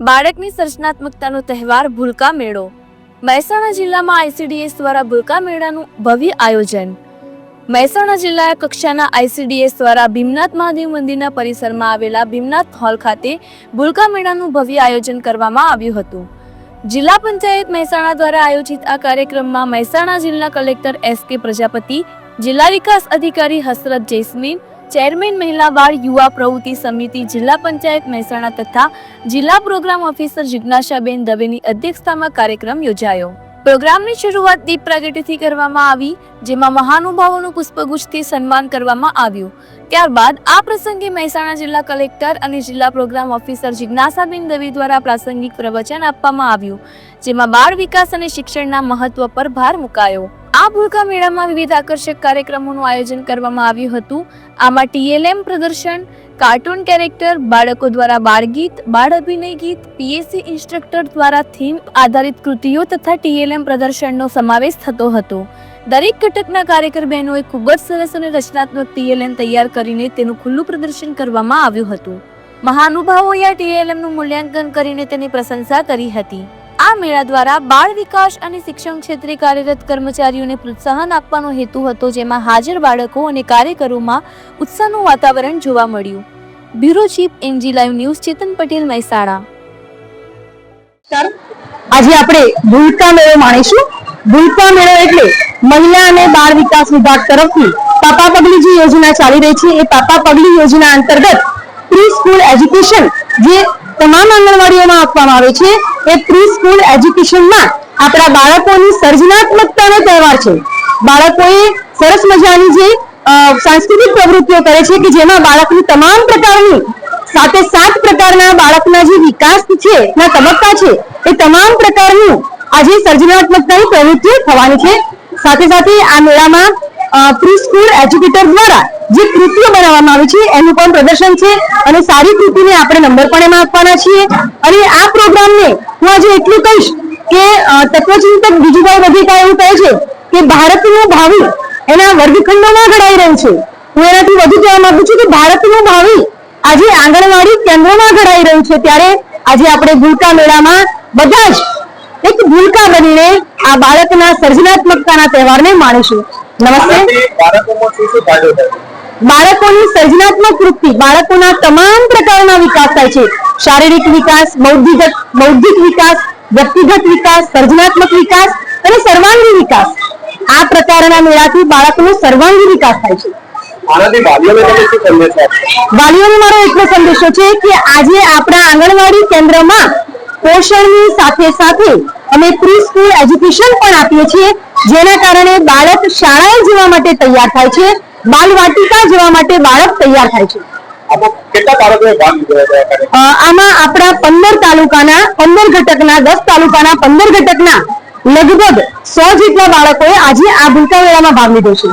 બાળકની સર્જનાત્મકતાનો તહેવાર ભૂલકા મેળો. મહેસાણા જિલ્લામાં આઈસીડીએસ દ્વારા ભૂલકા મેળાનું ભવ્ય આયોજન. મહેસાણા જિલ્લા કક્ષાના આઈસીડીએસ દ્વારા ભીમનાથ મહાદેવ મંદિરના પરિસરમાં આવેલા ભીમનાથ હોલ ખાતે ભૂલકા મેળાનું ભવ્ય આયોજન કરવામાં આવ્યું હતું. જિલ્લા પંચાયત મહેસાણા દ્વારા આયોજિત આ કાર્યક્રમમાં મહેસાણા જિલ્લા કલેક્ટર એસ કે પ્રજાપતિ, જિલ્લા વિકાસ અધિકારી હસરત જૈસ્મીન ચેરમેન મહિલા બાળ યુવા પ્રવૃત્તિ સમિતિ જિલ્લા પંચાયત મહેસાણા તથા જિલ્લા પ્રોગ્રામ ઓફિસર જિજ્ઞાસાબેન દવેની અધ્યક્ષતામાં કાર્યક્રમ યોજાયો. પ્રોગ્રામની શરૂઆત દીપ પ્રાગટ્યથી કરવામાં આવી, જેમાં મહાનુભાવોનું પુષ્પગુચ્છથી સન્માન કરવામાં આવ્યું. ત્યારબાદ આ પ્રસંગે મહેસાણા જિલ્લા કલેક્ટર અને જિલ્લા પ્રોગ્રામ ઓફિસર જિજ્ઞાસાબેન દવે દ્વારા પ્રાસંગિક પ્રવચન આપવામાં આવ્યું, જેમાં બાળ વિકાસ અને શિક્ષણના મહત્વ પર ભાર મુકાયો. આ ભૂલકા મેળામાં વિવિધ આકર્ષક કાર્યક્રમોનું આયોજન કરવામાં આવ્યું હતું. આમાં ટીએલએમ પ્રદર્શન, કાર્ટૂન કેરેક્ટર, બાળકો દ્વારા બાળગીત, બાળ અભિનય ગીત, પીએસસી ઇન્સ્ટ્રક્ટર દ્વારા થીમ આધારિત કૃતિઓ તથા ટીએલએમ પ્રદર્શનનો સમાવેશ થતો હતો. દરેક ઘટકના કાર્યકર બહેનોએ ખૂબ જ સરસ અને રચનાત્મક ટીએલએમ તૈયાર કરીને તેનું ખુલ્લું પ્રદર્શન કરવામાં આવ્યું હતું. મહાનુભાવોએ આ ટીએલએમનું મૂલ્યાંકન કરીને તેની પ્રશંસા કરી હતી. આ મેળા દ્વારા બાળ વિકાસ અને શિક્ષણ ક્ષેત્રે કાર્યરત કર્મચારીઓને પ્રોત્સાહન આપવાનો હેતુ હતો, જેમાં હાજર બાળકો અને કાર્યકરોમાં ઉત્સાહનું વાતાવરણ જોવા મળ્યું. Bureau chief NG live news Chetan Patel Mehsana. આજે આપણે ભૂલકા મેળો માણીશું. ભૂલકા મેળો એટલે મહિલા અને બાળ વિકાસ વિભાગ તરફથી પાપા પગલી જે યોજના ચાલી રહી છે, એ પાપા પગલી યોજના અંતર્ગત પ્રી સ્કૂલ એજ્યુકેશન જે તમામ આંગણવાડીઓમાં આપવામાં આવે છે. એ પ્રી સ્કૂલ એજ્યુકેશનમાં આપણા બાળકોની સર્જનાત્મકતાનો તહેવાર છે. બાળકોએ સરસ મજાની જે સાંસ્કૃતિક પ્રવૃત્તિઓ કરે છે કે જેમાં બાળકની તમામ પ્રકારની, સાથે સાત પ્રકારના બાળકના જે વિકાસ છે, ના તબક્કા છે, એ તમામ પ્રકારનું આજે સર્જનાત્મકતાની પ્રવૃત્તિઓ થવાની છે. સાથે સાથે આ મેળામાં પ્રી સ્કૂલ એજ્યુકેટર દ્વારા જે કૃતિઓ બનાવવામાં આવી છે, એનું પણ પ્રદર્શન છે અને સારી કૃતિને આપણે નંબર પણ એમાં આપવાના છીએ. અને આ પ્રોગ્રામને હું આજે એટલું કહીશ કે તત્વચિંતક બીજુભાઈ વધેકા એવું કહે છે કે ભારતનું ભાવિ એના વર્ગખંડોમાં ઘડાઈ રહ્યું છે. હું એનાથી વધુ કહેવા માંગુ છું કે ભારતનું ભાવિ આજે આંગણવાડી કેન્દ્રોમાં ઘડાઈ રહ્યું છે. ત્યારે આજે આપણે ભૂલકા મેળામાં બધા જ એક ભૂલકા બનીને આ બાળકના સર્જનાત્મકતાના તહેવારને માણીશું. નમસ્તે. બાળકોની સર્જનાત્મક વૃત્તિ બાળકોના તમામ પ્રકારના વિકાસ થાય છે. શારીરિક વિકાસ બૌદ્ધિક બૌદ્ધિક વિકાસ વ્યક્તિગત વિકાસ સર્જનાત્મક વિકાસ અને સર્વાંગી વિકાસ. આ પ્રકારના મેળાથી બાળકનો સર્વાંગી વિકાસ થાય છે. વાલીઓને મારો એટલો સંદેશો છે કે આજે આપણા આંગણવાડી કેન્દ્રમાં પોષણની સાથે સાથે અમે પ્રી સ્કૂલ એજ્યુકેશન પણ આપીએ છીએ જેના કારણે બાળક શાળાએ જવા માટે તૈયાર થાય છે બાલ વાટિકા જવા માટે બાળક તૈયાર થાય છે. આમાં આપણા પંદર તાલુકાના પંદર ઘટકના દસ તાલુકાના પંદર ઘટકના લગભગ સો જેટલા બાળકોએ આજે આ ભૂલકા મેળામાં ભાગ લીધો છે.